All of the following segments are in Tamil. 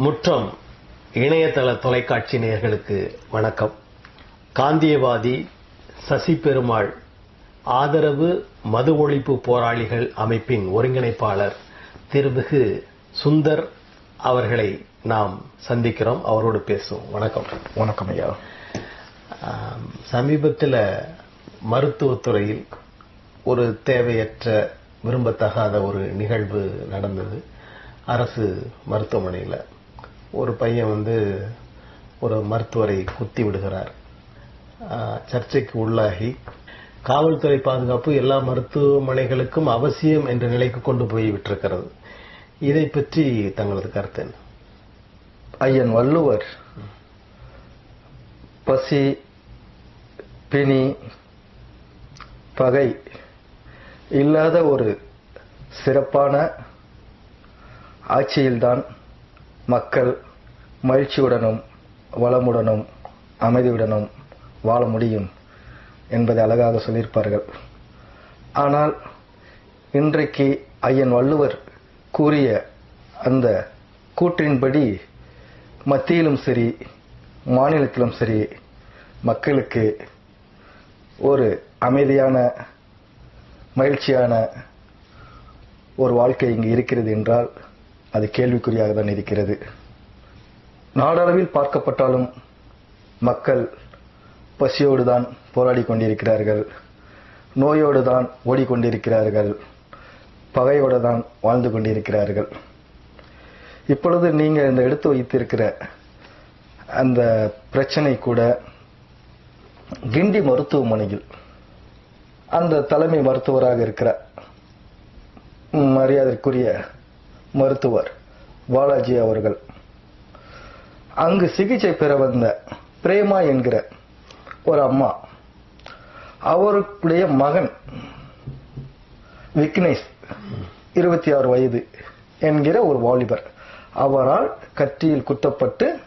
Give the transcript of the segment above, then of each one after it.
முற்றம் இணையதள தொலைக்காட்சி நேயர்களுக்கு வணக்கம். காந்தியவாதி சசி பெருமாள் ஆதரவு மது ஒழிப்பு போராளிகள் அமைப்பின் ஒருங்கிணைப்பாளர் திருமிகு சுந்தர் அவர்களை நாம் சந்திக்கிறோம். அவரோடு பேசுவோம். வணக்கம். வணக்கம் ஐயா. சமீபத்தில் மருத்துவத்துறையில் ஒரு தேவையற்ற விரும்பத்தகாத ஒரு நிகழ்வு நடந்தது. அரசு மருத்துவமனையில் ஒரு பையன் வந்து ஒரு மருத்துவரை குத்தி விடுகிறார். சர்ச்சைக்கு உள்ளாகி காவல்துறை பாதுகாப்பு எல்லா மருத்துவமனைகளுக்கும் அவசியம் என்ற நிலைக்கு கொண்டு போய் விட்டிருக்கிறது. இதை பற்றி தங்களது கருத்து என்ன? ஐயன் வள்ளுவர் பசி பிணி பகை இல்லாத ஒரு சிறப்பான ஆட்சியில்தான் மக்கள் மகிழ்ச்சியுடனும் வளமுடனும் அமைதியுடனும் வாழ முடியும் என்பதை அழகாக சொல்லியிருப்பார்கள். ஆனால் இன்றைக்கு ஐயன் வள்ளுவர் கூறிய அந்த கூற்றின்படி மத்தியிலும் சரி மாநிலத்திலும் சரி மக்களுக்கு ஒரு அமைதியான மகிழ்ச்சியான ஒரு வாழ்க்கை இங்கு இருக்கிறது என்றால் அது கேள்விக்குறியாக தான் இருக்கிறது. நாடளவில் பார்க்கப்பட்டாலும் மக்கள் பசியோடு தான் போராடி கொண்டிருக்கிறார்கள். நோயோடு தான் ஓடிக்கொண்டிருக்கிறார்கள். பகையோடு தான் வாழ்ந்து கொண்டிருக்கிறார்கள். இப்பொழுது நீங்கள் இந்த எடுத்து வைத்திருக்கிற அந்த பிரச்சனை கூட கிண்டி மருத்துவமனையில் அந்த தலைமை மருத்துவராக இருக்கிற மரியாதைக்குரிய மருத்துவர் பாலாஜி அவர்கள். அங்கு சிகிச்சை பெற வந்த பிரேமா என்கிற ஒரு அம்மா அவருடைய மகன் விக்னேஷ் இருபத்தி ஆறு வயது என்கிற ஒரு வாலிபர். அவரால் கத்தியில் குத்தப்பட்டு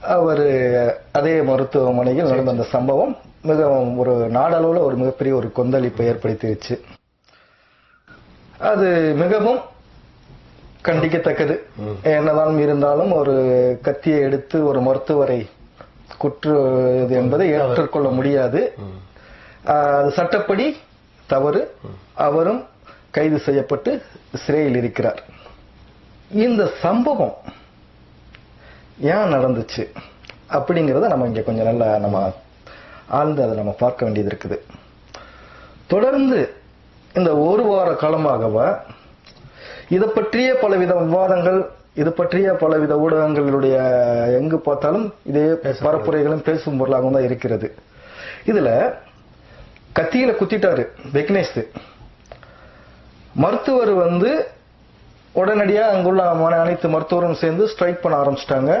அவர் அதே மருத்துவமனையில் நடந்த அந்த சம்பவம் மிகவும் ஒரு நாடளவுல ஒரு மிகப்பெரிய ஒரு கொந்தளிப்பை ஏற்படுத்திடுச்சு அது மிகவும் கண்டிக்கத்தக்கது. என்னதான் இருந்தாலும் ஒரு கத்தியை எடுத்து ஒரு மருத்துவரை குற்றுவது என்பதை ஏற்றுக்கொள்ள முடியாது. சட்டப்படி தவறு. அவரும் கைது செய்யப்பட்டு சிறையில் இருக்கிறார். இந்த சம்பவம் ஏன் நடந்துச்சு அப்படிங்கறத நம்ம இங்க கொஞ்சம் நல்லா நம்ம ஆழ்ந்து அதை நம்ம பார்க்க வேண்டியது இருக்குது. தொடர்ந்து இந்த ஒரு வார காலமாகவ இதை பற்றிய பலவித விவாதங்கள் இது பற்றிய பலவித ஊடகங்களுடைய எங்கு பார்த்தாலும் இதே பரப்புரைகளும் பேசும் பொருளாகவும் தான் இருக்கிறது. இதுல கத்தியில குத்திட்டாரு விக்னேஷ். மருத்துவர் வந்து உடனடியா அங்குள்ள அனைத்து மருத்துவரும் சேர்ந்து ஸ்ட்ரைக் பண்ண ஆரம்பிச்சிட்டாங்க.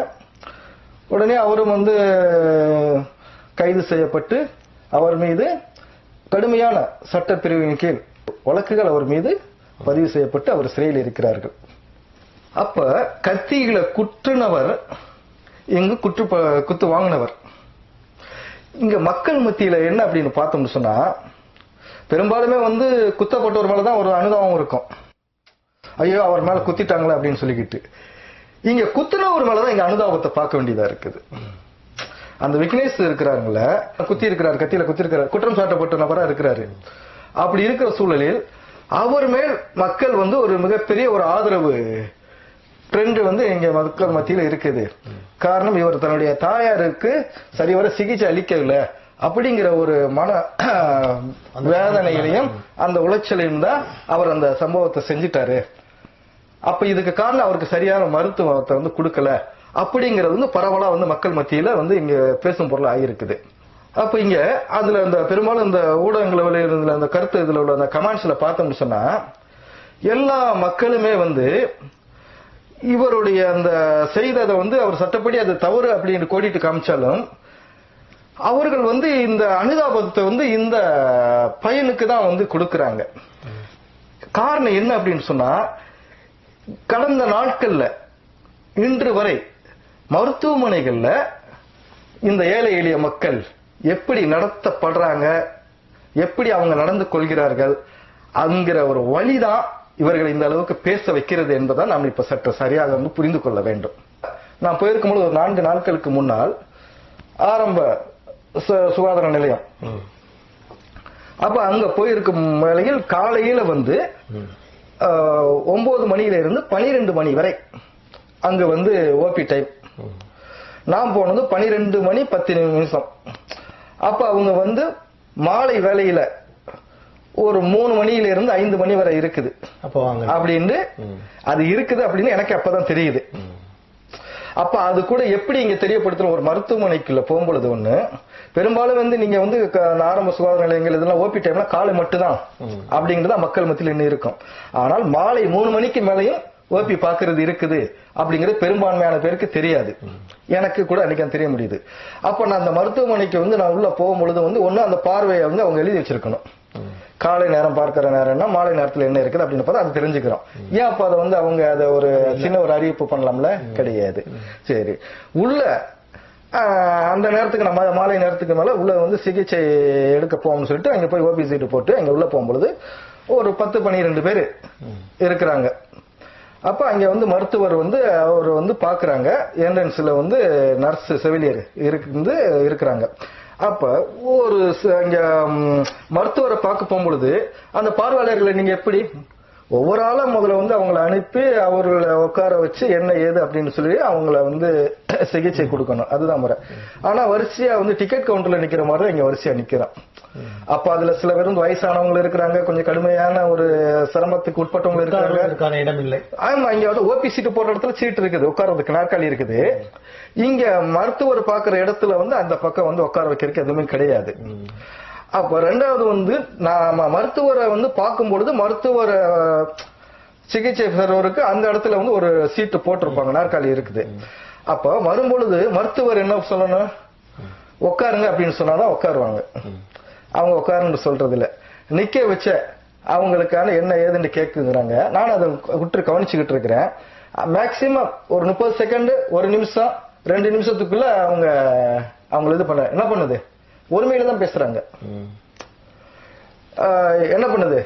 உடனே அவரும் வந்து கைது செய்யப்பட்டு அவர் மீது கடுமையான சட்டப்பிரிவின் கீழ் வழக்குகள் அவர் மீது பதிவு செய்யப்பட்டு அவர் சிறையில் இருக்கிறார்கள். அப்ப கத்திகளை குற்றுனவர் இங்கு குற்று ப- குத்து வாங்கினவர். இங்க மக்கள் மத்தியில என்ன அப்படின்னு பார்த்தோம்னு சொன்னா பெரும்பாலுமே வந்து குத்தப்பட்டவர் மேலதான் ஒரு அனுதாபம் இருக்கும். ஐயோ அவர் மேல குத்திட்டாங்களே அப்படின்னு சொல்லிக்கிட்டு. இங்க குத்துனவர் மேலதான் இங்க அனுதாபத்தை பார்க்க வேண்டியதா இருக்குது. அந்த விக்னேஷ் இருக்கிறாருங்கள குத்தி இருக்கிறார் கத்தியில குத்திருக்கிறார் குற்றம் சாட்டப்பட்ட நபரா இருக்கிறாரு. அப்படி இருக்கிற சூழலில் அவர் மேல் மக்கள் வந்து ஒரு மிகப்பெரிய ஒரு ஆதரவு. ட்ரெண்ட் வந்து இங்க மக்கள் மத்தியில இருக்குது. காரணம் இவர் தன்னுடைய தாயாருக்கு சரிவர சிகிச்சை அளிக்கவில்லை. அப்படிங்கிற ஒரு மன வேதனையிலையும் அந்த உளைச்சலையும் தான் அவர் அந்த சம்பவத்தை செஞ்சிட்டாரு. அப்ப இதுக்கு காரணம் அவருக்கு சரியான மருத்துவத்தை வந்து கொடுக்கல. அப்படிங்கிறது வந்து பரவலா வந்து மக்கள் மத்தியில வந்து இங்க பேசும் பொருள் ஆகியிருக்குது அப்ப இங்க அதுல அந்த பெரும்பாலும் இந்த ஊடகங்கள் வெளியிடுறதுல அந்த கருத்து இதுல உள்ள அந்த கமெண்ட்ஸ்ல பார்த்தோம்னு சொன்னா எல்லா மக்களுமே வந்து இவருடைய அந்த செய்ததை வந்து அவர் சட்டப்படி அது தவறு அப்படின்னு கோடிட்டு காமிச்சாலும் அவர்கள் வந்து இந்த அனுதாபத்தை வந்து இந்த பையனுக்கு தான் வந்து கொடுக்கறாங்க. காரணம் என்ன அப்படின்னு சொன்னா கடந்த நாட்கள்ல இன்று வரை மருத்துவமனைகள்ல இந்த ஏழை எளிய மக்கள் எப்படி நடத்தப்படுறாங்க எப்படி அவங்க நடந்து கொள்கிறார்கள் அங்கிற ஒரு வழிதான் இவர்களை இந்த அளவுக்கு பேச வைக்கிறது என்பதை நாம் இப்ப சற்று சரியாக வந்து புரிந்து கொள்ள வேண்டும். நான் போயிருக்கும்போது ஒரு நான்கு நாட்களுக்கு முன்னால் ஆரம்ப சுகாதார நிலையம். அப்ப அங்க போயிருக்கும் வேளையில் காலையில வந்து ஒன்பது மணியில இருந்து பனிரெண்டு மணி வரை அங்க வந்து ஓபி டைம். நான் போனது பனிரெண்டு மணி பத்து நிமிஷம். அப்ப அவங்க வந்து மாலை வேளையில ஒரு மூணு மணியில இருந்து ஐந்து மணி வரை இருக்குது அப்படின்னு. அது இருக்குது அப்படின்னு எனக்கு அப்பதான் தெரியுது. அப்ப அது கூட எப்படி இங்க தெரியப்படுத்துற ஒரு மருத்துவமனைக்குள்ள போகும்பொழுது ஒண்ணு பெரும்பாலும் வந்து நீங்க வந்து ஆரம்ப சுகாதார நிலையங்கள் இதெல்லாம் ஓபி டைம்ல காலை மட்டும்தான். அப்படிங்கிறது மக்கள் மத்தியில் இன்னும் இருக்கும் ஆனால் மாலை மூணு மணிக்கு மேலையும் ஓபி பாக்குறது இருக்குது அப்படிங்கிறது பெரும்பான்மையான பேருக்கு தெரியாது. எனக்கு கூட அன்னைக்கு தெரிய முடியுது. அப்ப நான் அந்த மருத்துவமனைக்கு வந்து நான் உள்ள போகும்பொழுது வந்து ஒண்ணு அந்த பார்வையை வந்து அவங்க எழுதி வச்சிருக்கணும். காலை நேரம் பார்க்கிற நேரம்னா மாலை நேரத்துல என்ன இருக்குது அப்படின்னு பார்த்தா அது தெரிஞ்சுக்கிறோம். ஏன் அப்ப அதை வந்து அவங்க அதை ஒரு சின்ன ஒரு அறிவிப்பு பண்ணலாம்ல? கிடையாது. சரி. உள்ள அந்த நேரத்துக்கு நம்ம மாலை நேரத்துக்கு மேல உள்ள வந்து சிகிச்சை எடுக்க போகணும்னு சொல்லிட்டு அங்க போய் ஓபி சீட்டு போட்டு அங்க உள்ள போகும்பொழுது ஒரு பத்து பன்னிரெண்டு பேர் இருக்கிறாங்க. அப்ப அங்க வந்து மருத்துவர் வந்து அவர் வந்து பாக்குறாங்க என்ட்ரன்ஸ்ல வந்து நர்ஸ் செவிலியர் இருந்து இருக்கிறாங்க. அப்ப ஒரு ச- மருத்துவரை பார்க்க போகும்பொழுது அந்த பார்வையாளர்களை நீங்க எப்படி ஒவ்வொரு ஆளா முதல்ல வந்து அவங்கள அனுப்பி அவர்களை உட்கார வச்சு என்ன ஏது அப்படின்னு சொல்லி அவங்கள வந்து சிகிச்சை கொடுக்கணும். அதுதான் முறை. ஆனா வரிசையா வந்து டிக்கெட் கவுண்டர்ல நிக்கிற மாதிரி தான் இங்க வரிசையா நிக்கிறோம் அப்ப அதுல சில பேர் வந்து வயசானவங்க இருக்கிறாங்க. கொஞ்சம் கடுமையான ஒரு சிரமத்துக்கு உட்பட்டவங்க உட்கார்வதற்கான இடம் இல்லை. ஆமா இங்க வந்து ஓபி சீட்டு போடுற இடத்துல சீட் இருக்குது. உட்கார்றதுக்கு நாற்காலி இருக்குது. இங்க மருத்துவர் பாக்குற இடத்துல வந்து அந்த பக்கம் வந்து உட்கார வைக்கிறதுக்கு எதுவுமே கிடையாது. அப்ப ரெண்டாவது வந்து நாம மருத்துவரை வந்து பார்க்கும் பொழுது மருத்துவரை சிகிச்சை பெறுவருக்கு அந்த இடத்துல வந்து ஒரு சீட்டு போட்டிருப்பாங்க நாற்காலி இருக்குது. அப்ப வரும்பொழுது மருத்துவர் என்ன சொல்லணும்? உட்காருங்க அப்படின்னு சொன்னாதான் உட்காருவாங்க. அவங்க உட்காருன்னு சொல்றது இல்ல நிக்க வச்ச அவங்களுக்கான என்ன ஏதுன்னு கேக்குங்கிறாங்க. நானும் அதை விட்டு கவனிச்சுக்கிட்டு இருக்கிறேன். மேக்சிமம் ஒரு முப்பது செகண்ட் ஒரு நிமிஷம் ரெண்டு நிமிஷத்துக்குள்ள அவங்க அவங்கள இது பண்ண என்ன பண்ணுது? ஒருமையில தான் பேசுறாங்க என்ன பண்ணுது?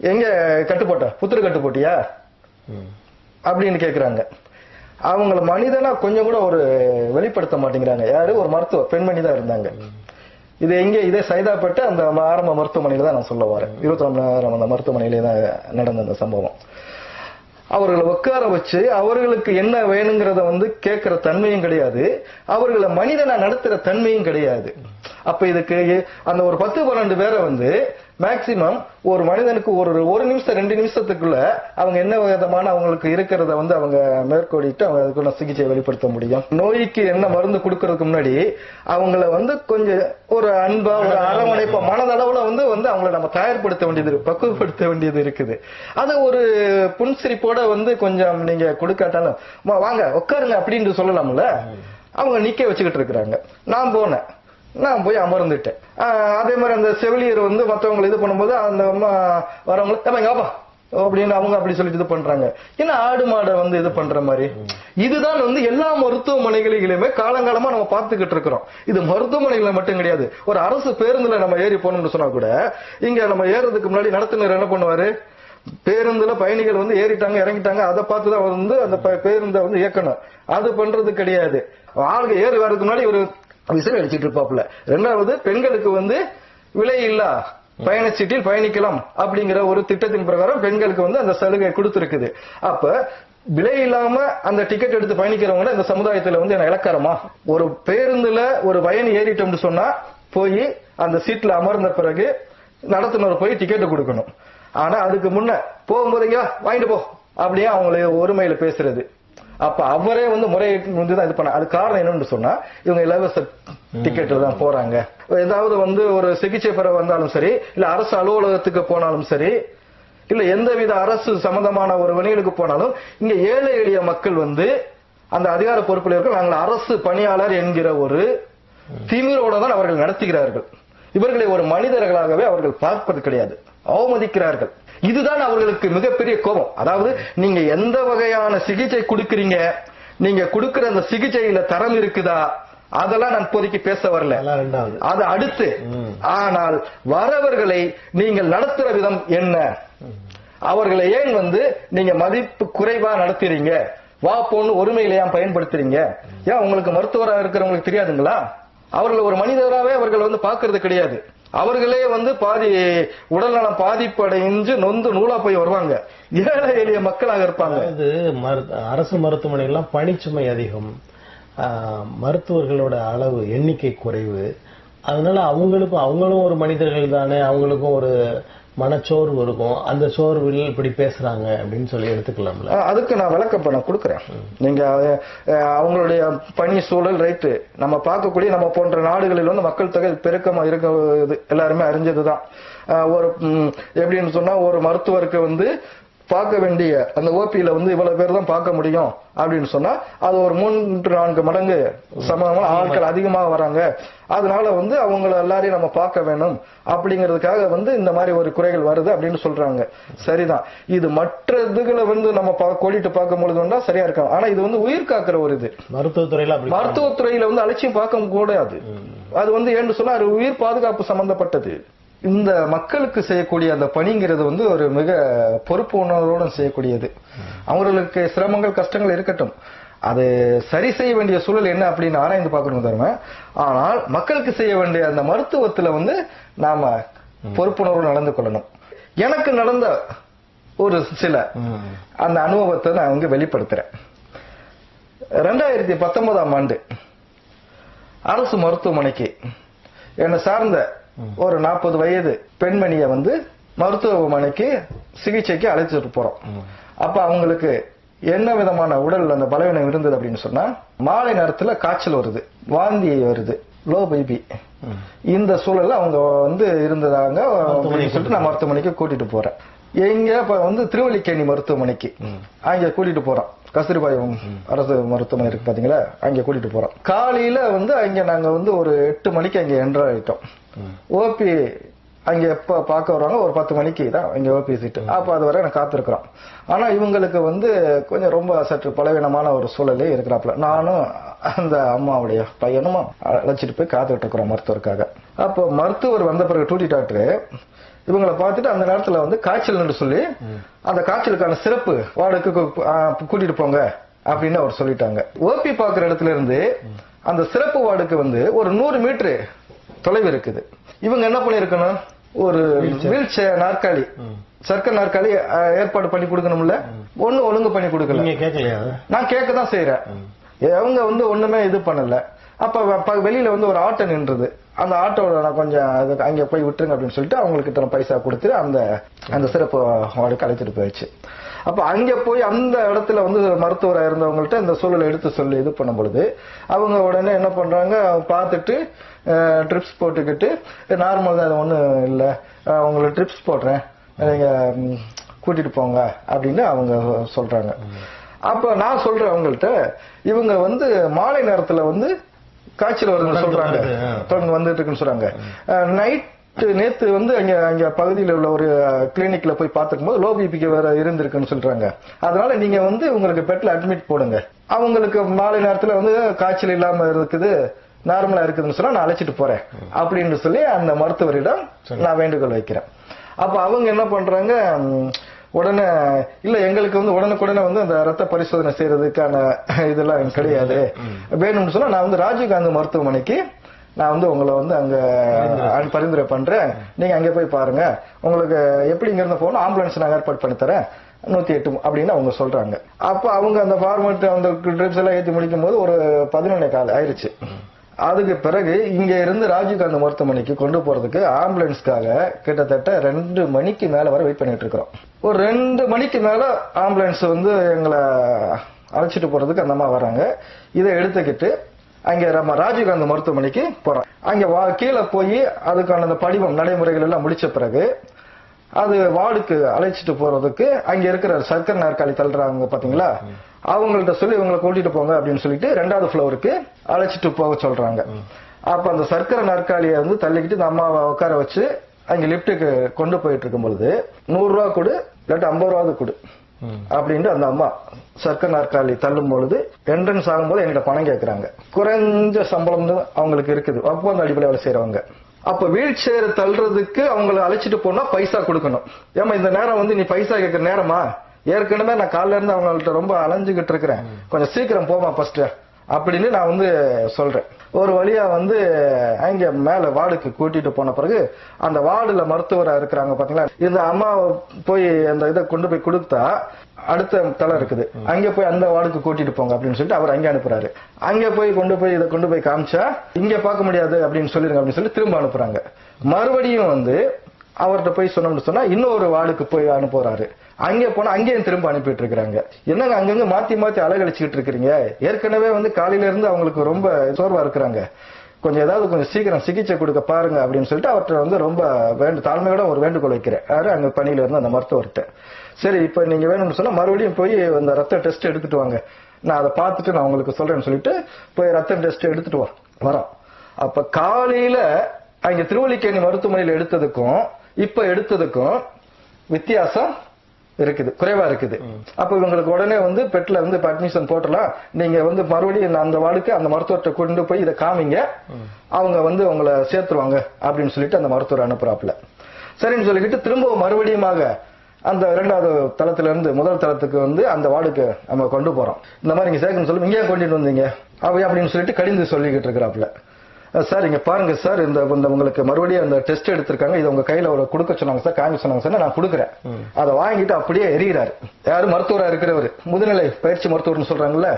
எங்க கட்டுப்போட்ட? புத்திர கட்டு போட்டியா ம். அப்படின்னு கேக்குறாங்க. அவங்கள மனிதனா கொஞ்சம் கூட ஒரு வெளிப்படுத்த மாட்டேங்கிறாங்க. யாரு? ஒரு மருத்துவ பெண்மணி தான் இருந்தாங்க. இது எங்க இதே சைதாப்பேட்டை அந்த ஆரம்ப மருத்துவமனையில தான் நான் சொல்ல வரேன். இருபத்தி மணி அந்த மருத்துவமனையிலே தான் நடந்த அந்த சம்பவம். அவர்களை உட்கார வச்சு அவர்களுக்கு என்ன வேணுங்கிறத வந்து கேட்கிற தன்மையும் கிடையாது. அவர்களை மனிதனா நடத்துற தன்மையும் கிடையாது. அப்ப இதுக்கு அந்த ஒரு பத்து பன்னெண்டு பேரை வந்து மேக்சிமம் ஒரு மனிதனுக்கு ஒரு ஒரு நிமிஷம் ரெண்டு நிமிஷத்துக்குள்ள அவங்க என்ன விதமான அவங்களுக்கு இருக்கிறத வந்து அவங்க மேற்கோடிட்டு அவங்க அதுக்குள்ள சிகிச்சை வெளிப்படுத்த முடியும். நோய்க்கு என்ன மருந்து கொடுக்கறதுக்கு முன்னாடி அவங்கள வந்து கொஞ்சம் ஒரு அன்பா ஒரு அரவணைப்பா மனதளவுல வந்து வந்து அவங்கள நம்ம தயார்படுத்த வேண்டியது பக்குவப்படுத்த வேண்டியது இருக்குது. அது ஒரு புன்சிரிப்போட வந்து கொஞ்சம் நீங்க கொடுக்காட்டாலும் வாங்க உட்காருங்க அப்படின்னு சொல்லலாம்ல. அவங்க நிக்க வச்சுக்கிட்டு இருக்கிறாங்க. நான் போனேன். நான் போய் அமர்ந்துட்டேன். அதே மாதிரி அந்த செவிலியர் வந்து மற்றவங்களை இது பண்ணும்போது அந்த அம்மா வரவங்களை "ஏம்மா, அப்படின்னு அவங்க அப்படி சொல்லிட்டு இது பண்றாங்க. ஏன்னா ஆடு மாடை வந்து இது பண்ற மாதிரி? இதுதான் வந்து எல்லா மருத்துவமனைகளிலுமே காலங்காலமா நம்ம பார்த்துக்கிட்டு இருக்கிறோம். இது மருத்துவமனைகளை மட்டும் கிடையாது. ஒரு அரசு பேருந்துல நம்ம ஏறி போனோம்னு சொன்னா கூட இங்க நம்ம ஏறதுக்கு முன்னாடி நடத்துனர் என்ன பண்ணுவாரு? பேருந்துல பயணிகள் வந்து ஏறிட்டாங்க இறங்கிட்டாங்க அதை பார்த்து தான் வந்து அந்த ப- பேருந்தை வந்து இயக்கணும். அது பண்றது கிடையாது. ஆளுங்க ஏறி வர்றதுக்கு முன்னாடி ஒரு விசில் அடிச்சிட்டு இருப்பாப்ல ரெண்டாவது பெண்களுக்கு வந்து விலை இல்லா பயணச்சீட்டில் பயணிக்கலாம் அப்படிங்கிற ஒரு திட்டத்தின் பிரகாரம் பெண்களுக்கு வந்து அந்த சலுகை கொடுத்துருக்குது. அப்ப விலை இல்லாம அந்த டிக்கெட் எடுத்து பயணிக்கிறவங்க இந்த சமுதாயத்துல வந்து என்ன இலக்காரமா ஒரு பேருந்துல ஒரு பயணி ஏறிட்டோம்னு சொன்னா போய் அந்த சீட்ல அமர்ந்த பிறகு நடத்துனர் போய் டிக்கெட் கொடுக்கணும். ஆனா அதுக்கு முன்ன போகும்போதுங்க வாங்கிட்டு போ. அப்படியே அவங்கள ஒருமையில பேசுறது. அப்ப அவரே வந்து முறையிட்டு வந்து தான் இது பண்ண அது காரணம் என்னன்னு சொன்னா இவங்க இலவச டிக்கெட்ல தான் போறாங்க. ஏதாவது வந்து ஒரு சிகிச்சை பெற வந்தாலும் சரி இல்ல அரசு அலுவலகத்துக்கு போனாலும் சரி இல்ல எந்தவித அரசு சம்பந்தமான ஒரு வணிகளுக்கு போனாலும் இங்க ஏழை எளிய மக்கள் வந்து அந்த அதிகார பொறுப்பில் இருக்க நாங்கள் அரசு பணியாளர் என்கிற ஒரு திமிரோட தான் அவர்கள் நடத்துகிறார்கள். இவர்களை ஒரு மனிதர்களாகவே அவர்கள் பார்ப்பது கிடையாது. அவமதிக்கிறார்கள். இதுதான் அவர்களுக்கு மிகப்பெரிய கோபம். அதாவது நீங்க எந்த வகையான சிகிச்சை கொடுக்கறீங்க? நீங்க கொடுக்கிற அந்த சிகிச்சையில தரம் இருக்குதா? அதெல்லாம் நான் இப்போதைக்கு பேச வரல. அது அடுத்து. ஆனால் வரவர்களை நீங்கள் நடத்துற விதம் என்ன? அவர்களை ஏன் வந்து நீங்க மதிப்பு குறைவா நடத்துறீங்க? வா போன்னு ஒருமையில ஏன் பயன்படுத்துறீங்க? ஏன் உங்களுக்கு மருத்துவரா இருக்கிறவங்களுக்கு தெரியாதுங்களா? அவர்களை ஒரு மனிதராகவே அவர்கள் வந்து பார்க்கிறது கிடையாது. அவர்களே வந்து பாதி உடல்நலம் பாதிப்படைஞ்சு நொந்து நூலா போய் வருவாங்க. ஏழை எளிய மக்களாக இருப்பாங்க. அதாவது அரசு மருத்துவமனைகள்லாம் பணிச்சுமை அதிகம். மருத்துவர்களோட அளவு எண்ணிக்கை குறைவு. அதனால அவங்களுக்கும் அவங்களும் ஒரு மனிதர்கள் தானே அவங்களுக்கும் ஒரு மனச்சோர்வு இருக்கும். அந்த சோர்வில் இப்படி பேசுறாங்க அப்படின்னு சொல்லி எடுத்துக்கலாம்ல. அதுக்கு நான் விளக்கப்பணம் கொடுக்குறேன். நீங்க அவங்களுடைய பணி சூழல் ரைட்டு நம்ம பார்க்கக்கூடிய நம்ம போன்ற நாடுகளில் வந்து மக்கள் தொகை பெருக்கமா இருக்கிறது எல்லாருமே அறிஞ்சதுதான். ஒரு எப்படின்னு சொன்னா ஒரு மருத்துவருக்கு வந்து பார்க்க வேண்டிய அந்த ஓபியில வந்து இவ்வளவு பேர் தான் பார்க்க முடியும் அப்படின்னு சொன்னா அது ஒரு மூன்று நான்கு மடங்கு சமமா ஆட்கள் அதிகமாக வராங்க. அதனால வந்து அவங்கள எல்லாரையும் நம்ம பார்க்க வேணும். அப்படிங்கிறதுக்காக வந்து இந்த மாதிரி ஒரு குறைகள் வருது அப்படின்னு சொல்றாங்க. சரிதான். இது மற்ற இதுகளை வந்து நம்ம கோடிட்டு பார்க்கும் பொழுது வந்தா சரியா இருக்கலாம். ஆனா இது வந்து உயிர் காக்கிற ஒரு இது. மருத்துவத்துறையில மருத்துவத்துறையில வந்து அலட்சியம் பார்க்க கூடாது. அது வந்து ஏன்னு சொன்னா அது உயிர் பாதுகாப்பு சம்பந்தப்பட்டது. இந்த மக்களுக்கு செய்யக்கூடிய அந்த பணிங்கிறது வந்து ஒரு மிக பொறுப்பு உணர்வோடு செய்யக்கூடியது. அவங்களுக்கு சிரமங்கள் கஷ்டங்கள் இருக்கட்டும். அது சரி செய்ய வேண்டிய சூழல் என்ன அப்படின்னு ஆராய்ந்து பார்க்கணும் தரும. ஆனால் மக்களுக்கு செய்ய வேண்டிய அந்த மருத்துவத்துல வந்து நாம பொறுப்புணர்வு நடந்து கொள்ளணும். எனக்கு நடந்த ஒரு சில. அந்த அனுபவத்தை நான் இங்க வெளிப்படுத்துறேன். ரெண்டாயிரத்தி பத்தொன்பதாம் ஆண்டு அரசு மருத்துவமனைக்கு என்னை சார்ந்த ஒரு நாற்பது வயது பெண்மணியை வந்து மருத்துவமனைக்கு சிகிச்சைக்கு அழைச்சிட்டு போறோம். அப்ப அவங்களுக்கு என்ன விதமான உடல் அந்த பலவீனம் இருந்தது அப்படின்னு சொன்னா மாலை நேரத்துல காய்ச்சல் வருது வாந்தி வருது லோ பைபி இந்த சூழல்ல அவங்க வந்து இருந்ததாங்க சொல்லிட்டு நான் மருத்துவமனைக்கு கூட்டிட்டு போறேன். எங்க இப்ப வந்து திருவல்லிக்கேணி மருத்துவமனைக்கு அங்க கூட்டிட்டு போறோம். கஸ்தூரிபாய் அரசு மருத்துவமனை இருக்கு பாத்தீங்களா? அங்க கூட்டிட்டு போறோம். காலையில வந்து அங்க நாங்க வந்து ஒரு எட்டு மணிக்கு அங்க என்ட்ரு ஆயிட்டோம். ஓபி அங்க எப்ப பார்க்க வருவாங்க ஒரு பத்து மணிக்கு தான் அங்க ஓபி சீட்டு அப்ப அது வரை நான் காத்திருக்கிறோம். ஆனா இவங்களுக்கு வந்து கொஞ்சம் ரொம்ப சற்று பலவீனமான ஒரு சூழலே இருக்கிறாப்புல. நானும் அந்த அம்மாவுடைய பையனும் அழைச்சிட்டு போய் காத்துக்கிட்டு இருக்கிறோம் மருத்துவருக்காக. அப்போ மருத்துவர் வந்த பிறகு டூட்டி டாக்டர் இவங்களை பார்த்துட்டு அந்த நேரத்துல வந்து காய்ச்சல் சொல்லி அந்த காய்ச்சலுக்கான சிறப்பு வார்டுக்கு கூட்டிட்டு போங்க அப்படின்னு அவர் சொல்லிட்டாங்க. ஓபி பாக்குற இடத்துல இருந்து அந்த சிறப்பு வார்டுக்கு வந்து ஒரு நூறு மீட்டர் தொலைவு இருக்குது. இவங்க என்ன பண்ணிருக்கணும் ஒரு வீல் சேர் நாற்காலி சர்க்கரை நாற்காலி ஏற்பாடு பண்ணி கொடுக்கணும்ல? ஒண்ணு ஒழுங்கு பண்ணி கொடுக்கல? நான் கேட்க தான் செய்யறேன் அவங்க வந்து ஒண்ணுமே இது பண்ணல. அப்ப வெளியில வந்து ஒரு ஆட்டோ நின்றுது. அந்த ஆட்டோல நான் கொஞ்சம் அதுக்கு அங்க போய் விட்டுருங்க அப்படின்னு சொல்லிட்டு அவங்களுக்கு நான் பைசா கொடுத்து அந்த அந்த சிறப்பு வார்டுக்கு அழைச்சிட்டு போயிடுச்சு. அப்ப அங்க போய் அந்த இடத்துல வந்து மருத்துவராக இருந்தவங்கள்ட்ட இந்த சூழலை எடுத்து சொல்லி இது பண்ணும் பொழுது அவங்க உடனே என்ன பண்றாங்க பார்த்துட்டு ட்ரிப்ஸ் போட்டுக்கிட்டு நார்மல் தான் அது ஒன்றும் இல்லை. உங்களுக்கு ட்ரிப்ஸ் போடுறேன். நீங்க ம், கூட்டிட்டு போங்க அப்படின்னு அவங்க சொல்றாங்க. அப்ப நான் சொல்றேன் அவங்கள்ட்ட இவங்க வந்து மாலை நேரத்துல வந்து காய்ச்சல் வருதுன்னு சொல்றாங்க. தொடர்ந்து வந்துட்டு இருக்குன்னு சொல்றாங்க. நைட் நேத்து வந்து அங்க அங்க பகுதியில் உள்ள ஒரு கிளினிக்ல போய் பார்த்துக்கும் போது லோ பிபிக்கு வேற இருந்திருக்குன்னு சொல்றாங்க. அதனால நீங்க வந்து உங்களுக்கு பெட்ல அட்மிட் போடுங்க. அவங்களுக்கு மாலை நேரத்துல வந்து காய்ச்சல் இல்லாம இருக்குது நார்மலா இருக்குதுன்னு சொன்னா நான் அழைச்சிட்டு போறேன். அப்படின்னு சொல்லி அந்த மருத்துவரிடம் நான் வேண்டுகோள் வைக்கிறேன். அப்ப அவங்க என்ன பண்றாங்க உடனே இல்ல எங்களுக்கு வந்து உடனுக்குடனே வந்து அந்த ரத்த பரிசோதனை செய்யறதுக்கான இதெல்லாம் கிடையாது. வேணும்னு சொன்னா நான் வந்து ராஜீவ்காந்தி மருத்துவமனைக்கு நான் வந்து உங்களை வந்து அங்க பரிந்துரை பண்றேன். நீங்க அங்க போய் பாருங்க. உங்களுக்கு எப்படி இங்க இருந்து போகணும் ஆம்புலன்ஸ் நான் ஏற்பாடு பண்ணி தரேன். நூத்தி எட்டு அப்படின்னு அவங்க சொல்றாங்க. அப்ப அவங்க அந்த ஃபார்மட் அந்த ட்ரிப்ஸ் எல்லாம் ஏத்தி முடிக்கும் போது ஒரு பதினொன்னே கால் ஆயிருச்சு. அதுக்கு பிறகு இங்க இருந்து ராஜீவ்காந்தி மருத்துவமனைக்கு கொண்டு போறதுக்கு ஆம்புலன்ஸ்க்காக கிட்டத்தட்ட ரெண்டு மணிக்கு மேல வரை வெயிட் பண்ணிட்டு இருக்கிறோம். ஒரு ரெண்டு மணிக்கு மேல ஆம்புலன்ஸ் வந்து எங்களை அழைச்சிட்டு போறதுக்கு அந்த அம்மா வராங்க. இதை எடுத்துக்கிட்டு அங்க நம்ம ராஜீவ்காந்தி மருத்துவமனைக்கு போறோம். அங்க வா- கீழே போய் அதுக்கான அந்த படிவம் நடைமுறைகள் எல்லாம் முடிச்ச பிறகு அது வார்டுக்கு அழைச்சிட்டு போறதுக்கு அங்க இருக்கிற சர்க்கரை நாற்காலி தள்ளுறாங்க பாத்தீங்களா? அவங்கள்ட்ட சொல்லி இவங்களை கூட்டிட்டு போங்க அப்படின்னு சொல்லிட்டு ரெண்டாவது ஃப்ளோருக்கு அழைச்சிட்டு போக சொல்றாங்க. அப்ப அந்த சர்க்கரை நாற்காலியை வந்து தள்ளிக்கிட்டு இந்த அம்மாவை உட்கார வச்சு அங்க லிப்டுக்கு கொண்டு போயிட்டு இருக்கும் பொழுது நூறு ரூபா கொடு இல்லாட்டி ஐம்பது ரூபாவது கொடு. அப்படின்ட்டு அந்த அம்மா சர்க்க நாற்காலி தள்ளும் பொழுது என்ட்ரன்ஸ் ஆகும்போது என்கிட்ட பணம் கேட்கறாங்க குறைஞ்ச சம்பளம் அவங்களுக்கு இருக்குது. ஒப்பந்த அடிப்படையில் வேலை செய்யறவங்க அப்ப வீல் சேர் தள்ளுறதுக்கு அவங்கள அழைச்சிட்டு போனா பைசா கொடுக்கணும். ஏமா இந்த நேரம் வந்து நீ பைசா கேட்கற நேரமா? ஏற்கனவே நான் காலைல இருந்து அவங்கள்ட்ட ரொம்ப அலைஞ்சுகிட்டு இருக்கிறேன். கொஞ்சம் சீக்கிரம் போமா ஃபர்ஸ்ட் அப்படின்னு நான் வந்து சொல்றேன். ஒரு வழியா வந்து அங்க மேல வார்டுக்கு கூட்டிட்டு போன பிறகு அந்த வார்டுல மருத்துவராக இருக்கிறாங்க பாத்தீங்களா? இந்த அம்மா போய் அந்த இதை கொண்டு போய் கொடுத்தா அடுத்த தலை இருக்குது. அங்க போய் அந்த வார்டுக்கு கூட்டிட்டு போங்க அப்படின்னு சொல்லிட்டு அவர் அங்க அனுப்புறாரு. அங்க போய் கொண்டு போய் இதை கொண்டு போய் காமிச்சா இங்க பார்க்க முடியாது அப்படின்னு சொல்லிருங்க அப்படின்னு சொல்லி திரும்ப அனுப்புறாங்க. மறுபடியும் வந்து அவர்கிட்ட போய் சொன்னோம்னு சொன்னா இன்னொரு வார்டுக்கு போய் அனுப்புறாரு. அங்கே போனா அங்கேயும் திரும்ப அனுப்பிட்டு இருக்கிறாங்க என்னங்க அங்கங்க மாத்தி மாத்தி அலகழிச்சுக்கிட்டு இருக்கிறீங்க? ஏற்கனவே வந்து காலையில இருந்து அவங்களுக்கு ரொம்ப சோர்வா இருக்கிறாங்க. கொஞ்சம் ஏதாவது கொஞ்சம் சீக்கிரம் சிகிச்சை கொடுக்க பாருங்க அப்படின்னு சொல்லிட்டு அவர்கிட்ட வந்து ரொம்ப வேண்டு தாழ்மையோட ஒரு வேண்டுகோள் வைக்கிறேன். யாரு? அங்க பணியில இருந்து அந்த மருத்துவர்கிட்ட. சரி இப்ப நீங்க வேணும்னு சொன்னா மறுபடியும் போய் அந்த ரத்த டெஸ்ட் எடுத்துட்டு வாங்க. நான் அதை பார்த்துட்டு நான் உங்களுக்கு சொல்றேன்னு சொல்லிட்டு போய் ரத்த டெஸ்ட் எடுத்துட்டு வா வரோம். அப்ப காலையில அங்க திருவள்ளிக்கேணி மருத்துவமனையில் எடுத்ததுக்கும் இப்ப எடுத்ததுக்கும் வித்தியாசம் இருக்குது குறைவா இருக்குது. அப்ப இவங்களுக்கு உடனே வந்து பெட்ல வந்து அட்மிஷன் போட்டலாம் நீங்க வந்து மறுபடியும் அந்த வார்டுக்கு அந்த மருத்துவர்கிட்ட கொண்டு போய் இதை காமிங்க. அவங்க வந்து உங்களை சேர்த்துருவாங்க அப்படின்னு சொல்லிட்டு அந்த மருத்துவர் அனுப்புறாப்புல. சரின்னு சொல்லிக்கிட்டு திரும்பவும் மறுபடியுமாக அந்த இரண்டாவது தளத்துல இருந்து முதல் தளத்துக்கு வந்து அந்த வார்டுக்கு நம்ம கொண்டு போறோம். இந்த மாதிரி இங்க சேர்க்கணும் சொல்லி இங்கே கொண்டுட்டு வந்தீங்க. அவை அப்படின்னு சொல்லிட்டு கடிந்து சொல்லிக்கிட்டு இருக்கிறாப்புல. சார் இங்க பாருங்க சார் இந்த உங்களுக்கு மறுபடியும் அந்த டெஸ்ட் எடுத்திருக்காங்க. இது உங்க கையில ஒரு கொடுக்க சொன்னாங்க சார் காமி சொன்னாங்க சார் நான் கொடுக்குறேன். அதை வாங்கிட்டு அப்படியே எறிகிறாரு யாரு? மருத்துவரா இருக்கிறவர். முதுநிலை பயிற்சி மருத்துவர்னு சொல்றாங்கல்ல?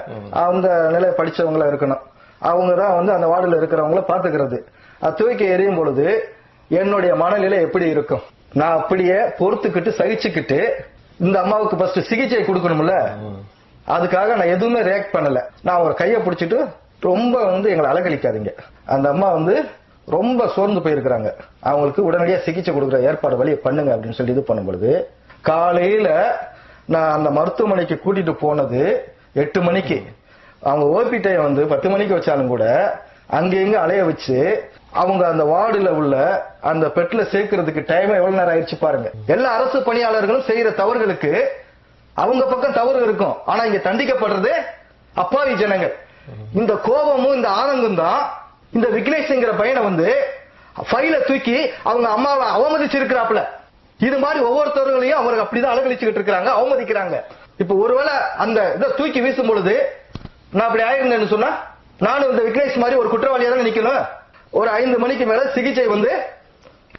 அந்த நிலையை படிச்சவங்களா இருக்கணும். அவங்க தான் வந்து அந்த வார்டுல இருக்கிறவங்கள பாத்துக்கிறது அது தூக்கி எறியும் பொழுது என்னுடைய மனநிலை எப்படி இருக்கும்? நான் அப்படியே பொறுத்துக்கிட்டு சகிச்சுக்கிட்டு இந்த அம்மாவுக்கு ஃபர்ஸ்ட் சிகிச்சை கொடுக்கணும்ல? அதுக்காக நான் எதுவுமே ரியாக்ட் பண்ணல. நான் ஒரு கையை பிடிச்சிட்டு ரொம்ப வந்து எங்களை அலகழிக்காதீங்க அந்த அம்மா வந்து ரொம்ப சோர்ந்து போயிருக்கிறாங்க. அவங்களுக்கு உடனடியாக சிகிச்சை கொடுக்குற ஏற்பாடு வழியை பண்ணுங்க அப்படின்னு சொல்லி இது பண்ணும்பொழுது காலையில நான் அந்த மருத்துவமனைக்கு கூட்டிட்டு போனது எட்டு மணிக்கு. அவங்க ஓபி வந்து பத்து மணிக்கு வச்சாலும் கூட அங்க அலைய வச்சு அவங்க அந்த வார்டுல உள்ள அந்த பெட்ல சேர்க்கறதுக்கு டைம் எவ்வளவு நேரம் ஆயிடுச்சு பாருங்க. எல்லா அரசு பணியாளர்களும் செய்யற தவறுகளுக்கு அவங்க பக்கம் தவறு இருக்கும். ஆனா இங்க தண்டிக்கப்படுறது அப்பாவி ஜனங்கள். இந்த கோபமும் இந்த ஆனந்தம் தான் இந்த விக்னேஷ்ங்கிற பையனை வந்து ஃபைல தூக்கி அவங்க அம்மாவை அவமதிச்சிருக்கிறாப்புல. இது மாதிரி ஒவ்வொருத்தவர்களையும் அவருக்கு அப்படிதான் அலகழிச்சுக்கிட்டு இருக்கிறாங்க அவமதிக்கிறாங்க. இப்ப ஒருவேளை அந்த இதை தூக்கி வீசும் பொழுது நான் அப்படி ஆயிருந்தேன்னு சொன்னா நானும் இந்த விக்னேஷ் மாதிரி ஒரு குற்றவாளியா தான் நிக்கணும். ஒரு ஐந்து மணிக்கு மேல சிகிச்சை வந்து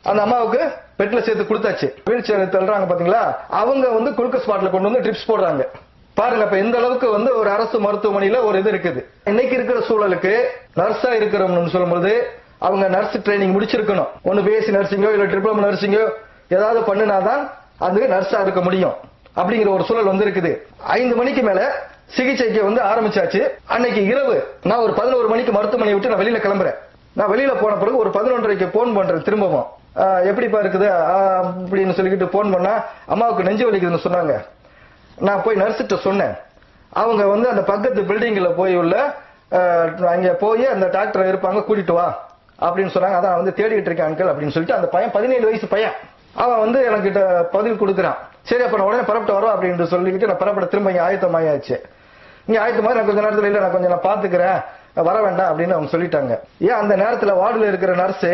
அந்த அம்மாவுக்கு பெட்ல சேர்த்து கொடுத்தாச்சு. வீல் சேர் தள்ளுறாங்க பாத்தீங்களா? அவங்க வந்து குளுக்க பாட்டில் கொண்டு வந்து ட்ரிப்ஸ் போடுறாங்க. பாருங்க இப்ப இந்த அளவுக்கு வந்து ஒரு அரசு மருத்துவமனையில ஒரு இது இருக்குது. இன்னைக்கு இருக்கிற சூழலுக்கு நர்ஸா இருக்கிறோம்னு சொல்லும்போது அவங்க நர்ஸ் ட்ரைனிங் முடிச்சிருக்கணும். ஒன்னு பிஎஸ்சி நர்சிங்கோ இல்ல டிப்ளமோ நர்சிங்கோ ஏதாவது பண்ணினாதான் அது நர்ஸா இருக்க முடியும். அப்படிங்கிற ஒரு சூழல் வந்து இருக்குது ஐந்து மணிக்கு மேல சிகிச்சைக்கு வந்து ஆரம்பிச்சாச்சு. அன்னைக்கு இரவு நான் ஒரு பதினோரு மணிக்கு மருத்துவமனையை விட்டு நான் வெளியில கிளம்புறேன். நான் வெளியில போன பிறகு ஒரு பதினொன்றரைக்கு போன் பண்றேன் திரும்பவும். எப்படிப்பா இருக்குது? அப்படின்னு சொல்லிக்கிட்டு போன் பண்ணா அம்மாவுக்கு நெஞ்சு வலிக்குதுன்னு சொன்னாங்க. நான் போய் நர்ஸ்கிட்ட சொன்னேன். அவங்க வந்து அந்த பக்கத்து பில்டிங்கில் போய் உள்ள அங்கே போய் அந்த டாக்டர் இருப்பாங்க கூட்டிட்டு வா அப்படின்னு சொன்னாங்க. அதான் வந்து தேடிட்டு இருக்கேன் அங்கிள் அப்படின்னு சொல்லிட்டு அந்த பையன் பதினேழு வயசு பையன். அவன் வந்து எனக்கிட்ட பதில் கொடுக்குறான். சரி அப்ப நான் உடனே புறப்பட்டு வரோம் அப்படின்னு சொல்லிக்கிட்டு நான் புறப்பட திரும்ப இங்கே ஆயத்தமாயாச்சு இங்க ஆயத்தமாக நான் கொஞ்ச நேரத்தில் இல்லை நான் கொஞ்சம் நான் பாத்துக்கிறேன் வர வேண்டாம் அப்படின்னு அவங்க சொல்லிட்டாங்க. ஏன் அந்த நேரத்தில் வார்டுல இருக்கிற நர்ஸு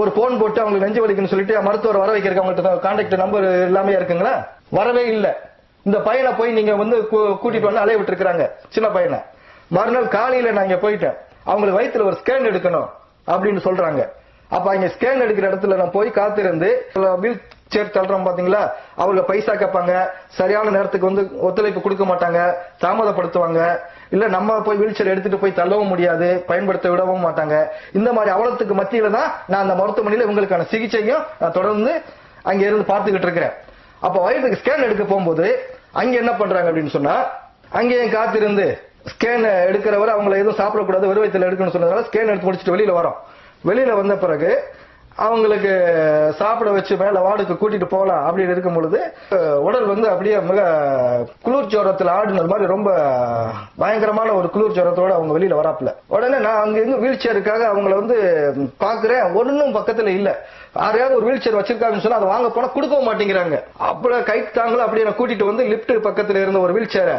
ஒரு போன் போட்டு அவங்களுக்கு நெஞ்சு வலிக்குன்னு சொல்லிட்டு மருத்துவர் வர வைக்கிறதுக்கு அவங்கள்ட்ட கான்டாக்ட் நம்பர் எல்லாமே இருக்குங்களா? வரவே இல்லை. இந்த பையனை போய் நீங்க வந்து கூ- கூட்டிட்டு வந்து அலைய விட்டுருக்காங்க சின்ன பையனை. மறுநாள் காலையில நான் இங்க போயிட்டேன். அவங்களுக்கு வயிற்றுல ஒரு ஸ்கேன் எடுக்கணும் அப்படின்னு சொல்றாங்க. அப்ப அங்க ஸ்கேன் எடுக்கிற இடத்துல நான் போய் காத்திருந்து வீல் சேர் தள்ளுறோம் பாத்தீங்களா? அவங்க பைசா கேட்பாங்க. சரியான நேரத்துக்கு வந்து ஒத்துழைப்பு கொடுக்க மாட்டாங்க. தாமதப்படுத்துவாங்க. இல்ல நம்ம போய் வீல் சேர் எடுத்துட்டு போய் தள்ளவும் முடியாது. பயன்படுத்த விடவும் மாட்டாங்க. இந்த மாதிரி அவலத்துக்கு மத்தியில தான் நான் அந்த மருத்துவமனையில இவங்களுக்கான சிகிச்சையும் நான் தொடர்ந்து அங்க இருந்து பார்த்துக்கிட்டு இருக்கிறேன். அப்ப வயிற்றுக்கு ஸ்கேன் எடுக்க போகும்போது அங்க என்ன பண்றாங்க அப்படின்னு சொன்னா அங்கேயும் காத்திருந்து ஸ்கேன் எடுக்கிறவரை அவங்கள எதுவும் சாப்பிடக்கூடாது வெறும் எடுக்கணும்னு சொன்னதால ஸ்கேன் எடுத்து முடிச்சுட்டு வெளியில வரோம். வெளியில வந்த பிறகு அவங்களுக்கு சாப்பிட வச்சு மேல வார்டுக்கு கூட்டிட்டு போகலாம் அப்படின்னு இருக்கும் பொழுது உடல் வந்து அப்படியே மிக குளிர் ஜோரத்துல ஆடுனது மாதிரி ரொம்ப பயங்கரமான ஒரு குளிர் ஜோரத்தோட அவங்க வெளியில வராப்புல. உடனே நான் அங்க இருந்து வீல் சேருக்காக அவங்கள வந்து பாக்குறேன். ஒன்னும் பக்கத்துல இல்ல. யாரையாவது ஒரு வீல் சேர் வச்சிருக்காங்கன்னு சொன்னா அதை வாங்க போனா கொடுக்கவும் மாட்டேங்கிறாங்க. அப்புறம் கை தாங்களும் அப்படியே நான் கூட்டிட்டு வந்து லிப்ட் பக்கத்துல இருந்த ஒரு வீல் சேரை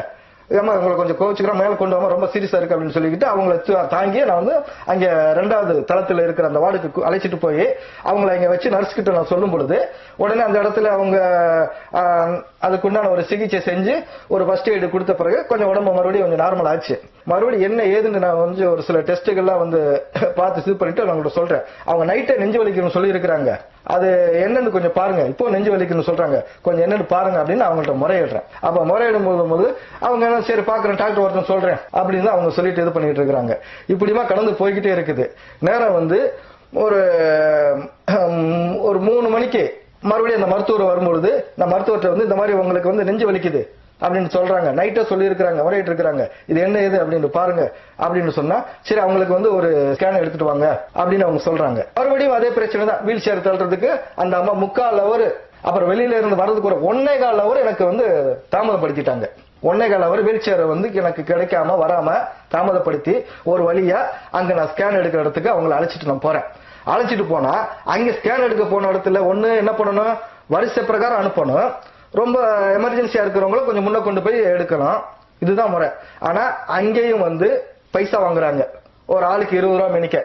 ஏமா உங்களை கொஞ்சம் கோவிச்சுக்கிறோம் மேலே கொண்டு வாங்க ரொம்ப சீரியஸா இருக்கு அப்படின்னு சொல்லிக்கிட்டு அவங்கள தாங்கி நான் வந்து அங்க ரெண்டாவது தளத்துல இருக்கிற அந்த வார்டுக்கு அழைச்சிட்டு போய் அவங்கள இங்க வச்சு நர்ஸ் கிட்ட நான் சொல்லும் பொழுது உடனே அந்த இடத்துல அவங்க அதுக்குண்டான ஒரு சிகிச்சை செஞ்சு ஒரு ஃபர்ஸ்ட் எய்டு கொடுத்த பிறகு கொஞ்சம் உடம்பு மறுபடியும் கொஞ்சம் நார்மல் ஆச்சு. மறுபடியும் என்ன ஏதுன்னு நான் வந்து ஒரு சில டெஸ்ட்டுகள்லாம் வந்து பார்த்து இது பண்ணிட்டு நான் உங்கள்கிட்ட சொல்றேன். அவங்க நைட்டே நெஞ்சு வலிக்கணும்னு சொல்லியிருக்கிறாங்க. அது என்னன்னு கொஞ்சம் பாருங்க. இப்போ நெஞ்சு வலிக்கணும்னு சொல்றாங்க. கொஞ்சம் என்னன்னு பாருங்க அப்படின்னு அவங்கள்ட்ட முறையிடுறேன். அப்ப முறையிடும் போது போது அவங்க என்ன சரி பாக்குறேன் டாக்டர் ஒருத்தன் சொல்றேன் அப்படின்னு அவங்க சொல்லிட்டு இது பண்ணிட்டு இருக்கிறாங்க. இப்படிமா கடந்து போய்கிட்டே இருக்குது. நேரம் வந்து ஒரு ஒரு மூணு மணிக்கு மறுபடியும் அந்த மருத்துவர் வரும்பொழுது இந்த மருத்துவர்கிட்ட வந்து இந்த மாதிரி உங்களுக்கு வந்து நெஞ்சு வலிக்குது அப்படின்னு சொல்றாங்க. நைட்டே சொல்லி இருக்கிறாங்க இது என்ன இது? அப்படின்னு பாருங்க. அப்படின்னு சொன்னா சரி அவங்களுக்கு வந்து ஒரு ஸ்கேன் எடுத்துட்டு வாங்க அப்படின்னு அவங்க சொல்றாங்க. மறுபடியும் அதே பிரச்சனை தான். வீல் சேர் தள்ளுறதுக்கு அந்த அம்மா முக்கால் அவர் அப்புறம் வெளியில இருந்து வர்றதுக்கு ஒரு ஒன்னே கால் அவர் எனக்கு வந்து தாமதப்படுத்திட்டாங்க. ஒன்னே கால் அவர் வீல் சேரை வந்து எனக்கு கிடைக்காம வராம தாமதப்படுத்தி ஒரு வழியா அங்க நான் ஸ்கேன் எடுக்கிற இடத்துக்கு அவங்களை அழைச்சிட்டு நான் போறேன். அழைச்சிட்டு போனா அங்க ஸ்கேன் எடுக்க போன இடத்துல ஒண்ணு என்ன பண்ணணும்? வரிசை பிரகாரம் அனுப்பணும். ரொம்ப எமர்ஜென்சியா இருக்கிறவங்கள கொஞ்சம் முன்ன கொண்டு போய் எடுக்கணும் இதுதான் முறை. ஆனா அங்கேயும் வந்து பைசா வாங்குறாங்க. ஒரு ஆளுக்கு இருபது ரூபா மெனிக்க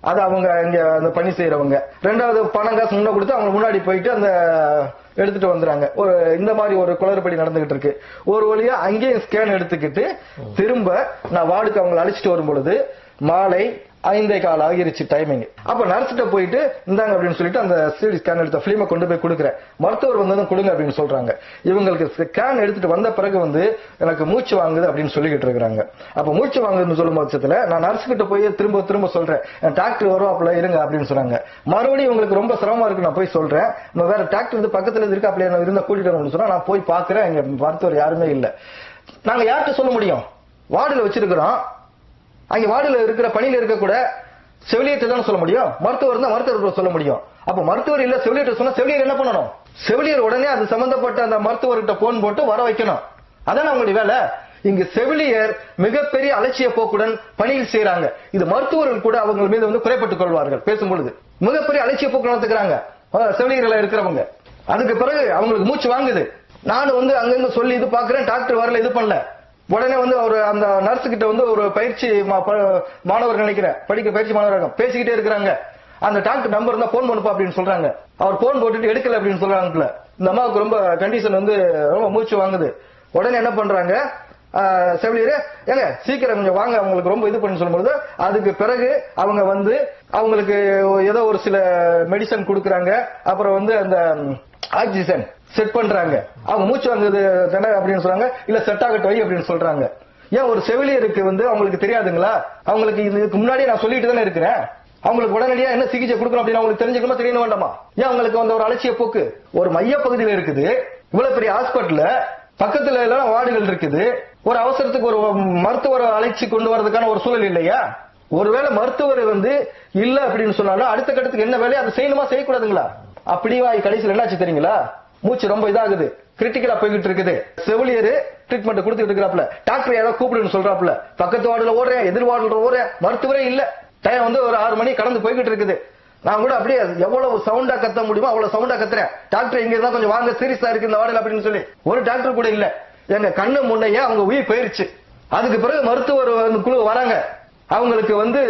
அது அவங்க இங்க அந்த பணி செய்யறவங்க ரெண்டாவது பணம் காசு முன்ன கொடுத்து அவங்க முன்னாடி போயிட்டு அந்த எடுத்துட்டு வந்துறாங்க. ஒரு இந்த மாதிரி ஒரு குளறுபடி நடந்துகிட்டு இருக்கு. ஒரு வழியா அங்கேயும் ஸ்கேன் எடுத்துக்கிட்டு திரும்ப நான் வார்டுக்கு அவங்களை அழைச்சிட்டு வரும் பொழுது மாலை ஐந்தே கால் ஆகிருச்சு டைமிங் அப்ப நர்ஸ்கிட்ட போயிட்டு இந்தாங்க அப்படின்னு சொல்லிட்டு அந்த சிடி ஸ்கேன் எடுத்த பிலிமை கொண்டு போய் கொடுக்குறேன். மருத்துவர் வந்ததும் கொடுங்க அப்படின்னு சொல்றாங்க. இவங்களுக்கு ஸ்கேன் எடுத்துட்டு வந்த பிறகு வந்து எனக்கு மூச்சு வாங்குது அப்படின்னு சொல்லிக்கிட்டு இருக்காங்க அப்ப மூச்சு வாங்குதுன்னு சொல்லும் பட்சத்துல நான் நர்ஸ் கிட்ட போய் திரும்ப திரும்ப சொல்றேன். டாக்டர் வருவாப்புல இருங்க அப்படின்னு சொன்னாங்க. மறுபடியும் உங்களுக்கு ரொம்ப சிரமமா இருக்கு நான் போய் சொல்றேன். வேற டாக்டர் வந்து பக்கத்துல இருக்கு அப்படியே நான் இருந்தா கூட்டிட்டு வரணும்னு சொன்னா நான் போய் பாக்குறேன் எங்க மருத்துவர் யாருமே இல்ல. நாங்க யார்கிட்ட சொல்ல முடியும்? வார்டில் வச்சிருக்கிறோம். அங்க வார்டுல இருக்கிற பணியில் இருக்க கூட தான் சொல்ல முடியும்? மருத்துவர் தான் மருத்துவர் சொல்ல முடியும். அப்ப மருத்துவர் இல்ல செவிலியர் சொன்னா செவிலியர் என்ன பண்ணணும்? செவிலியர் உடனே அது சம்பந்தப்பட்ட அந்த மருத்துவர்கிட்ட போன் போட்டு வர வைக்கணும். அதான் அவங்களுடைய வேலை. இங்கு செவிலியர் மிகப்பெரிய அலட்சிய போக்குடன் பணியில் செய்யறாங்க இது மருத்துவர்கள் கூட அவங்க மீது வந்து குறைப்பட்டுக் கொள்வார்கள் பேசும் பொழுது மிகப்பெரிய அலட்சிய போக்கு நடத்துக்கிறாங்க செவிலியர்கள் இருக்கிறவங்க. அதுக்கு பிறகு அவங்களுக்கு மூச்சு வாங்குது. நானும் வந்து அங்கங்க சொல்லி இது பாக்குறேன் டாக்டர் வரல இது பண்ணல. உடனே வந்து அவர் அந்த நர்ஸ் கிட்ட வந்து ஒரு பயிற்சி மா- ப- மாணவர் நினைக்கிறேன். படிக்க பயிற்சி மாணவர்கள் பேசிக்கிட்டே இருக்கிறாங்க. அந்த டாக்டர் நம்பர் இருந்தா போன் பண்ணுப்பா அப்படின்னு சொல்றாங்க. அவர் போன் போட்டுட்டு எடுக்கல அப்படின்னு சொல்றாங்க இந்த அம்மாவுக்கு ரொம்ப கண்டிஷன் வந்து ரொம்ப மூச்சு வாங்குது. உடனே என்ன பண்றாங்க? செவிலியர் ஏங்க சீக்கிரம் கொஞ்சம் வாங்க. அவங்களுக்கு ரொம்ப இது பண்ணி சொல்லும்போது அதுக்கு பிறகு அவங்க வந்து அவங்களுக்கு ஏதோ ஒரு சில மெடிசன் கொடுக்குறாங்க. அப்புறம் வந்து அந்த ஆக்சிஜன் செட் பண்றாங்க. அவங்க மூச்சு வாங்குறது தானே அப்படின்னு சொல்றாங்க இல்ல செட் ஆகட்டும் வை அப்படின்னு சொல்றாங்க. ஏன் ஒரு செவிலியருக்கு வந்து அவங்களுக்கு தெரியாதுங்களா? அவங்களுக்கு இதுக்கு முன்னாடியே நான் சொல்லிட்டு தானே இருக்கிறேன். அவங்களுக்கு உடனடியா என்ன சிகிச்சை கொடுக்கணும் அப்படின்னு அவங்களுக்கு தெரிஞ்சுக்கணுமா தெரியணும் வேண்டாமா? ஏன் அவங்களுக்கு வந்து ஒரு அலட்சிய போக்கு? ஒரு மைய பகுதியில் இருக்குது. இவ்வளவு பெரிய ஹாஸ்பிட்டல் பக்கத்துல எல்லாம் வார்டுகள் இருக்குது. ஒரு அவசரத்துக்கு ஒரு மருத்துவரை அழைச்சி கொண்டு வரதுக்கான ஒரு சூழல் இல்லையா? ஒருவேளை மருத்துவர் வந்து இல்ல அப்படின்னு சொன்னாலும் அடுத்த கட்டத்துக்கு என்ன வேலையை அதை செய்யணுமா செய்யக்கூடாதுங்களா? அப்படியே கடைசியில் என்னாச்சு தெரியுங்களா? மூச்சு ரொம்ப இதாகுது. கிரிட்டிக்கலா போய்கிட்டு இருக்குது. செவிலியர் ட்ரீட்மெண்ட் கொடுத்துட்டு இருக்கிறாப்ல டாக்டர் யாரோ கூப்பிடுன்னு சொல்றாப்ல பக்கத்து வார்டுல ஓடுறேன் எதிர் வார்டுல ஓடுறேன் மருத்துவரே இல்ல. டைம் வந்து ஒரு ஆறு மணி கடந்து போய்கிட்டு இருக்குது. நான் கூட அப்படியே எவ்வளவு சவுண்டா கத்த முடியுமோ அவ்வளவு சவுண்டா கத்துறேன். டாக்டர் இங்க இருந்தா கொஞ்சம் வாங்க சீரியஸா இருக்கு இந்த வார்டில் அப்படின்னு சொல்லி. ஒரு டாக்டர் கூட இல்ல. எங்க கண்ணு முன்னையே அவங்க உயிர் போயிருச்சு. அதுக்கு பிறகு மருத்துவர் குழு வராங்க. அவங்களுக்கு வந்து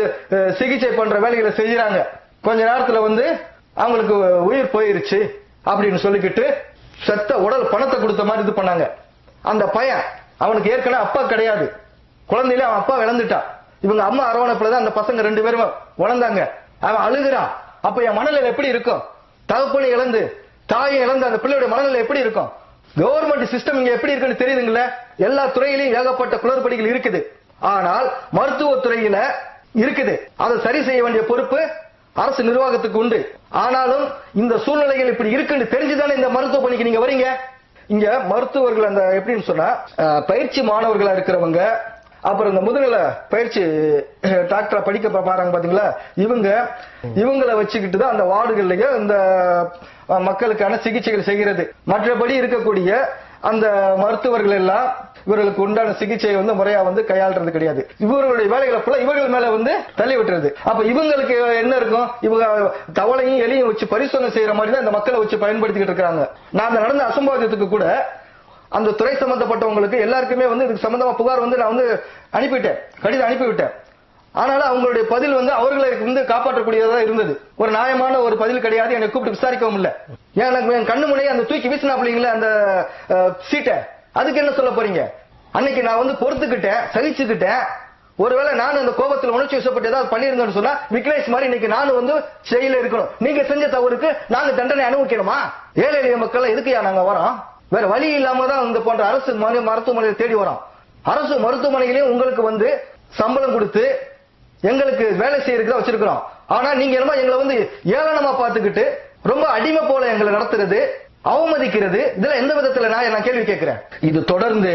சிகிச்சை பண்ற வேலைகளை செய்யறாங்க. கொஞ்ச நேரத்துல வந்து அவங்களுக்கு உயிர் போயிருச்சு. அப்படின்னு சொல்லிக்கிட்டு செத்த உடல் பணத்தை கொடுத்த மாதிரி இது பண்ணாங்க. அந்த பையன் அவனுக்கு ஏற்கனவே அப்பா கிடையாது. குழந்தையில அவன் அப்பா இழந்துட்டான். இவங்க அம்மா அரவணைப்புல தான் அந்த பசங்க ரெண்டு பேரும் வளர்ந்தாங்க. அவன் அழுகிறான். அப்ப என் மனநிலை எப்படி இருக்கும்? தகப்பனை இழந்து தாயை இழந்து அந்த பிள்ளையோட மனநிலை எப்படி இருக்கும்? கவர்மெண்ட் சிஸ்டம் இங்க எப்படி இருக்குன்னு தெரியுதுங்கள? எல்லா துறையிலையும் ஏகப்பட்ட குளறுபடிகள் இருக்குது. ஆனால் மருத்துவ துறையில இருக்குது. அதை சரி செய்ய வேண்டிய பொறுப்பு அரசு நிர்வாகத்துக்கு உண்டு. ஆனாலும் இந்த சூழ்நிலைகள் இப்படி இருக்குன்னு தெரிஞ்சுதானே இந்த மருத்துவ பணிக்கு நீங்க வரீங்க? இங்க மருத்துவர்கள் அந்த எப்படின்னு சொன்னா பயிற்சி மாணவர்களா இருக்கிறவங்க அப்புறம் இந்த முதுநிலை பயிற்சி டாக்டரா படிக்க பாருங்க பாத்தீங்களா? இவங்க இவங்களை வச்சுக்கிட்டு தான் அந்த வார்டுகள்லயே இந்த மக்களுக்கான சிகிச்சைகள் செய்கிறது. மற்றபடி இருக்கக்கூடிய அந்த மருத்துவர்கள் எல்லாம் இவர்களுக்கு உண்டான சிகிச்சையை வந்து முறையா வந்து கையாளுறது கிடையாது. இவர்களுடைய வேலைகளை ஃபுல்லா இவர்கள் மேல வந்து தள்ளி விட்டுறது அப்ப இவங்களுக்கு என்ன இருக்கும்? இவங்க தவளையும் எலியும் வச்சு பரிசோதனை செய்யற மாதிரி தான் இந்த மக்களை வச்சு பயன்படுத்திக்கிட்டு இருக்காங்க. நான் நடந்த அசம்பாவிதத்துக்கு கூட அந்த துறை சம்பந்தப்பட்டவங்களுக்கு எல்லாருக்குமே வந்து இதுக்கு சம்பந்தமா புகார் வந்து நான் வந்து அனுப்பிவிட்டேன் கடிதம் அனுப்பிவிட்டேன். ஆனாலும் அவங்களுடைய பதில் வந்து அவர்களை வந்து காப்பாற்றக்கூடியதா இருந்தது. ஒரு நியாயமான ஒரு பதில் கிடையாது. என்னை கூப்பிட்டு விசாரிக்கவும் இல்லை. ஏன் எனக்கு என் கண்ணு முனையே அந்த தூக்கி வீசினாப்லீங்களே அந்த சீட்டை? அதுக்கு என்ன சொல்ல போறீங்க? அன்னைக்கு நான் வந்து பொறுத்துக்கிட்டேன் சகிச்சுக்கிட்டேன். ஒருவேளை நான் அந்த கோபத்தில் உணர்ச்சி வசப்பட்டு ஏதாவது பண்ணியிருந்தேன்னு சொன்னா விக்னேஷ் மாதிரி இன்னைக்கு நானும் வந்து செயல இருக்கணும். நீங்க செஞ்ச தவறுக்கு நாங்க தண்டனை அனுபவிக்கணுமா? ஏழை எளிய மக்கள் எதுக்குயா நாங்க வரோம்? வேற வழி இல்லாம தான் இந்த போன்ற அரசு மருத்துவமனையை தேடி வரோம். அரசு மருத்துவமனையிலையும் உங்களுக்கு வந்து சம்பளம் கொடுத்து எங்களுக்கு வேலை செய்யறதுக்கு தான் வச்சிருக்கிறோம். ஆனா நீங்க என்னமோ எங்களை வந்து ஏளனமா பார்த்துக்கிட்டு ரொம்ப அடிமை போல எங்களை நடத்துறது. அவமதிக்கிறது. இதுல எந்த விதத்துல நான் நான் கேள்வி கேட்கிறேன். இது தொடர்ந்து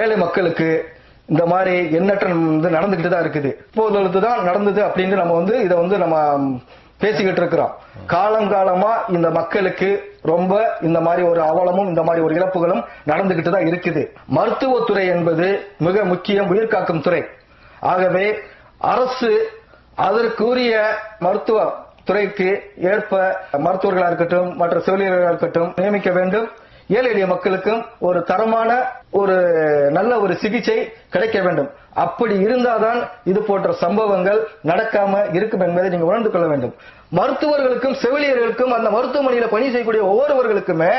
ஏழை மக்களுக்கு இந்த மாதிரி எண்ணற்ற வந்து நடந்துகிட்டு தான் இருக்குது. இப்போது தான் நடந்தது அப்படின்னு நம்ம வந்து இதை வந்து நம்ம பேசிக்கிட்டு இருக்கிறோம். காலங்காலமா இந்த மக்களுக்கு ரொம்ப இந்த மாதிரி ஒரு அவலமும் இந்த மாதிரி ஒரு இழப்புகளும் நடந்துகிட்டு தான் இருக்குது. மருத்துவத்துறை என்பது மிக முக்கியம் உயிர் காக்கும் துறை. ஆகவே அரசு அதற்குரிய மருத்துவ துறைக்கு ஏற்ப மருத்துவர்களாக இருக்கட்டும் மற்ற செவிலியர்களாக இருக்கட்டும் நியமிக்க வேண்டும். ஏழை எளிய மக்களுக்கும் ஒரு தரமான ஒரு நல்ல ஒரு சிகிச்சை கிடைக்க வேண்டும். அப்படி இருந்தாதான் இது போன்ற சம்பவங்கள் நடக்காம இருக்கும் என்பதை நீங்க உணர்ந்து கொள்ள வேண்டும். மருத்துவர்களுக்கும் செவிலியர்களுக்கும் அந்த மருத்துவமனையில பணி செய்யக்கூடிய ஒவ்வொருவர்களுக்குமே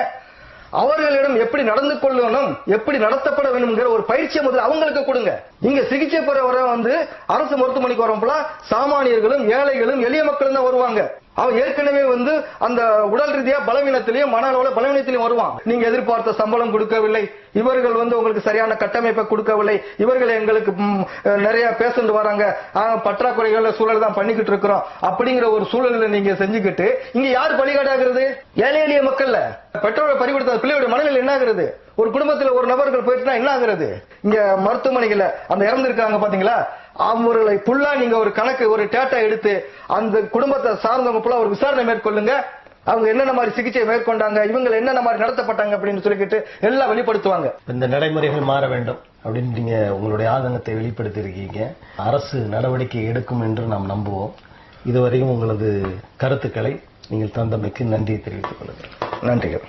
அவர்களிடம் எப்படி நடந்து கொள்ளணும் எப்படி நடத்தப்பட வேண்டும்ங்கிற ஒரு பயிற்சியை முதல்ல அவங்களுக்கு கொடுங்க. இங்க சிகிச்சை பெற வர வந்து அரசு மருத்துவமனைக்கு வரப்பல சாமானியர்களும் ஏழைகளும் எளிய மக்களும் தான் வருவாங்க. அவன் ஏற்கனவே வந்து அந்த உடல் ரீதியா பலவீனத்திலையும் மன அளவுல பலவீனத்திலையும் வருவான். நீங்க எதிர்பார்த்த சம்பளம் கொடுக்கவில்லை. இவர்கள் வந்து உங்களுக்கு சரியான கட்டமைப்பை கொடுக்கவில்லை. இவர்கள் எங்களுக்கு நிறைய பேசிட்டு வராங்க. பற்றாக்குறைகள் சூழல் தான் பண்ணிக்கிட்டு இருக்கிறோம். அப்படிங்கிற ஒரு சூழல்ல நீங்க செஞ்சுக்கிட்டு இங்க யார் பலிகாடாகிறது ஏழை எளிய மக்கள்ல. பெற்றோரை பறிகொடுத்த பிள்ளையோட மனநிலை என்ன ஆகுறது ஒரு குடும்பத்துல ஒரு நபர்கள் போயிட்டுனா என்ன ஆகுறது இங்க மருத்துவமனைகள்ல அந்த இறந்திருக்காங்க பாத்தீங்களா? அவர்களை ஃபுல்லா நீங்க ஒரு கணக்கு ஒரு டேட்டா எடுத்து அந்த குடும்பத்தை சார்ந்தவங்க ஃபுல்லா ஒரு விசாரணை மேற்கொள்ளுங்க. அவங்க என்னென்ன மாதிரி சிகிச்சை மேற்கொண்டாங்க இவங்க என்னென்ன மாதிரி நடத்தப்பட்டாங்க அப்படின்னு சொல்லிக்கிட்டு எல்லாம் வெளிப்படுத்துவாங்க. இந்த நடைமுறைகள் மாற வேண்டும் அப்படின்னு நீங்க உங்களுடைய ஆதங்கத்தை வெளிப்படுத்தி இருக்கீங்க அரசு நடவடிக்கை எடுக்கும் என்று நாம் நம்புவோம். இதுவரையும் உங்களது கருத்துக்களை நீங்கள் தந்தமைக்கு நன்றி தெரிவித்துக் கொள்கிறேன். நன்றிகள்.